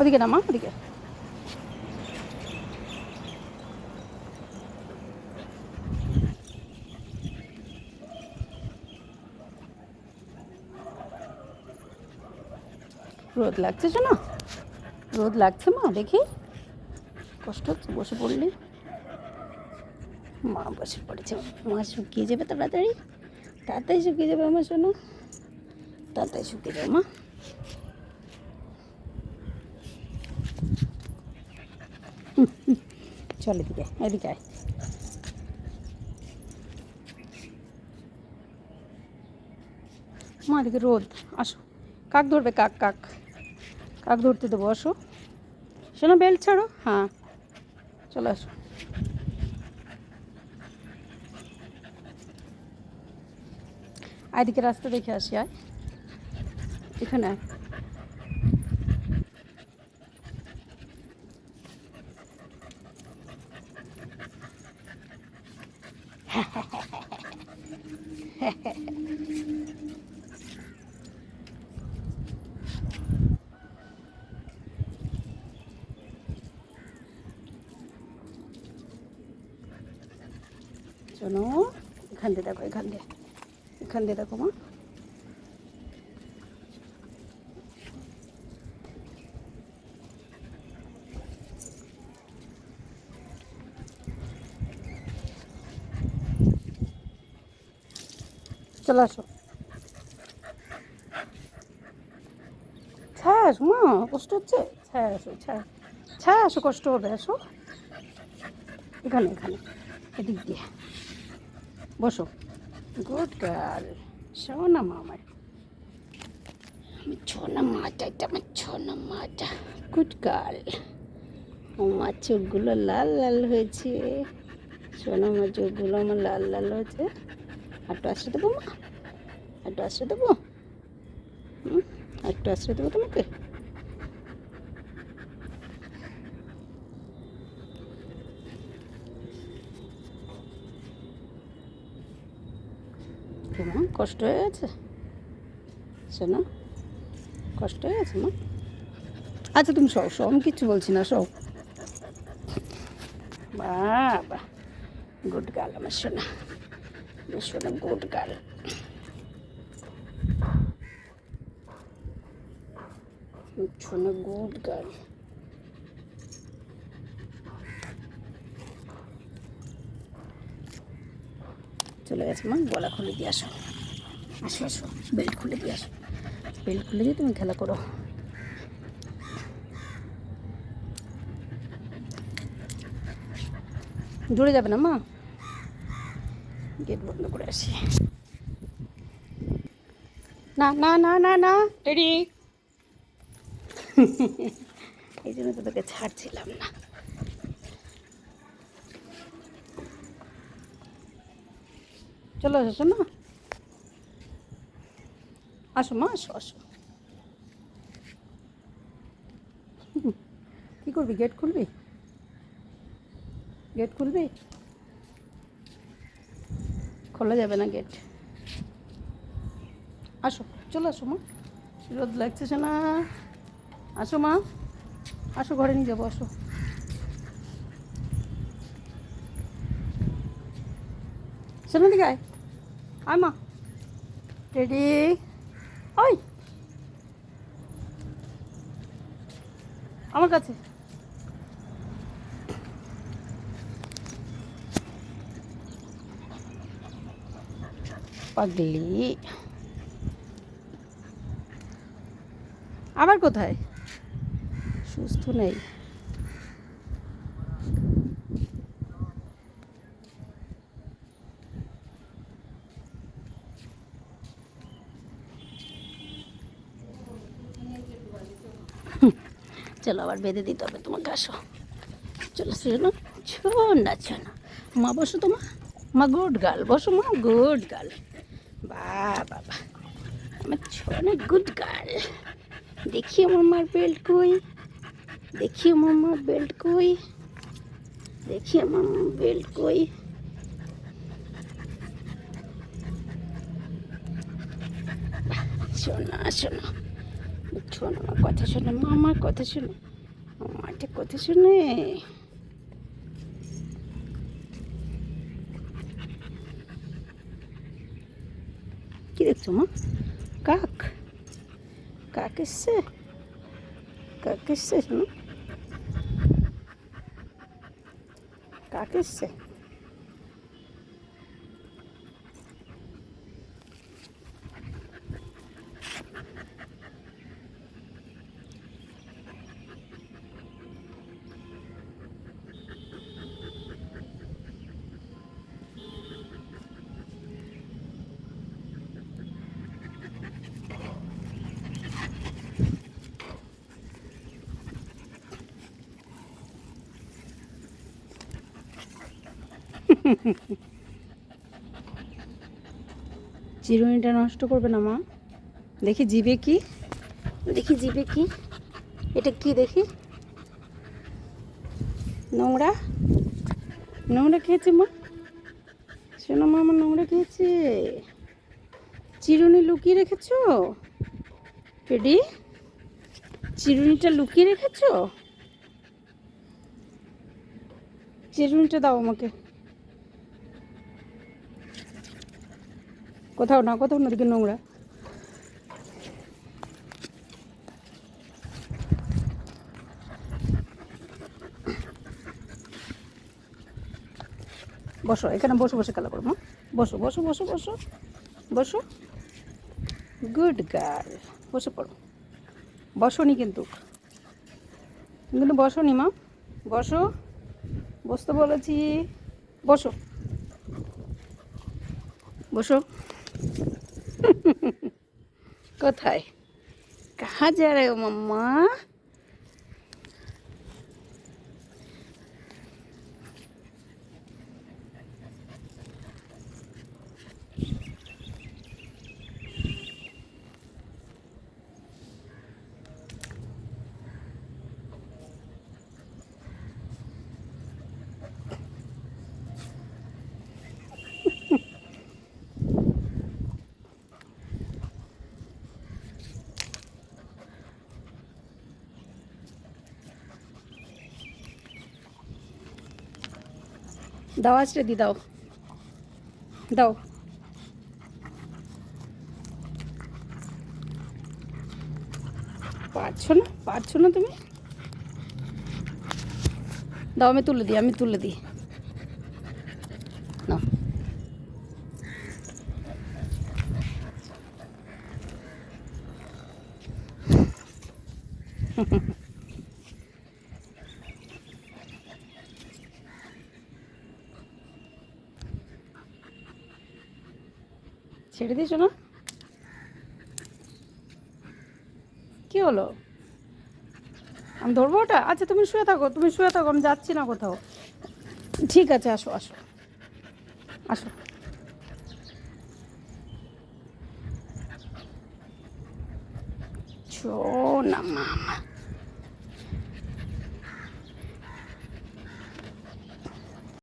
ওদিকে নামা, ওদিকে। রোদ লাগছে শোনো রোদ লাগছে মা, দেখি। কষ্ট হচ্ছে, বসে পড়লি। মা বসে পড়েছে। মা শুকিয়ে যাবে তাড়াতাড়ি। তাড়াতাড়ি শুকিয়ে যাবে আমার শোনো। তাড়াতাড়ি শুকিয়ে যাবে মা হুম, হুম। চল এদিকে এদিকে আয়। মা, এদিকে রোদ, আসো। কাক ধরবে, কাক কাক। কাক ধরতে দেবো, আসো। শোনো বেল্ট ছাড়ো। হ্যাঁ চলে, আসো। এদিকে রাস্তা দেখে আসি, আয়। এখানে শোনো এখান দিয়ে দেখো এখান দিয়ে এখান দিয়ে দেখো মা চলে আসো। ছায় আসো, মা, কষ্ট হচ্ছে? ছায় আসো, ছায়। ছায় আসো, কষ্ট হবে, আসো। এখানে এখানে, এদিক দিয়ে। বসো। Good girl. শোনা মা আমার ছোনা মাটা, এটা আমার ছোনা মাটা। Good girl. আমার চোখগুলো লাল লাল হয়েছে। শোনা আমার চোখগুলো আমার লাল লাল হয়েছে। একটু আশ্রয় দেবো, মা। একটু আশ্রয় দেবো। হুম একটু আশ্রয় দেবো তোমাকে। কষ্ট হয়ে গেছে? শোনো, কষ্ট হয়ে গেছে, মা? আচ্ছা তুমি সব সব আমি কিচ্ছু বলছি না সব বাবা, গুড গার্ল আমার, শোনা। শোনা গুড গার্ল শোনা গুড গার্ল চলে গেছে মা, গলা খুলে দিয়ে আসো। আসো আসো বেল্ট খুলে দিয়ে আসো। বেল্ট খুলে দিয়ে তুমি খেলা করো। জুড়ে যাবে না মা? গেট বন্ধ করে আসি। না না না না না, রেডি। এই জন্য তো তোকে ছাড়ছিলাম না। চলো আসো না আসো, মা, আসো আসো। কী করবি, গেট খুলবি? গেট খুলবি? খোলা যাবে না গেট আসো, চলো আসো মা। রোদ লাগছে না। আসো মা। আসো, ঘরে নিয়ে যাব, আসো। শোনো দিকে আয়। আয় মা। রেডি ওই। আমার কাছে। পাগলি। আবার কোথায়? সুস্থ নেই। চলো আবার বেঁধে দিতে হবে, তোমাকে আসো। চলো শোনো শোনা শোনা মা, বসো তোমা মা, গুড গার্ল, বসো মা, গুড গার্ল। বা বাবা, আমার গুড গার্ল দেখি মামার বেল্ট কই, দেখি মামার বেল্ট কই, দেখি মামার বেল্ট কই। শোনা, শোনো শোনো, আমার কথা শোনো, মামার কথা শোনো মাঠে কথা শুনে। কি দেখছ মা কাক কাক এসছে কাক এসছে শোনো কাক এসছে চিরুনিটা নষ্ট করবে না মা। দেখি জিবে কি? দেখি জিবে কি? এটা কি দেখি? নোংরা? নোংরা খেয়েছে মা? শোনো মা, আমার নোংরা খেয়েছে চিরুনি লুকিয়ে রেখেছ? রেডি চিরুনিটা লুকিয়ে রেখেছ? চিরুনিটা দাও আমাকে। কোথাও না, কোথাও নদীকে নোংরা। বসো, এখানে বসে বসে খেলা করব? বসো বসো বসো বসো বসো। গুড গার্ল বসে পড়ো। বসনি কিন্তু। কিন্তু বসনি মা। বসো, বসতে বলেছি। বসো। বসো। কোথায় কাহা যা রে মাম্মা দাও আছড়ে দি, দাও। দাও। পারছ না? পারছ না তুমি? দাও, আমি তুলে দিই, আমি তুলে দিই। ছেড়ে দিয়েছ না? কি হলো? আমি ধরবো ওটা? আচ্ছা তুমি শুয়ে থাকো, তুমি শুয়ে থাকো, আমি যাচ্ছি না কোথাও। ঠিক আছে, আসো আসো। আসো। চো না মামা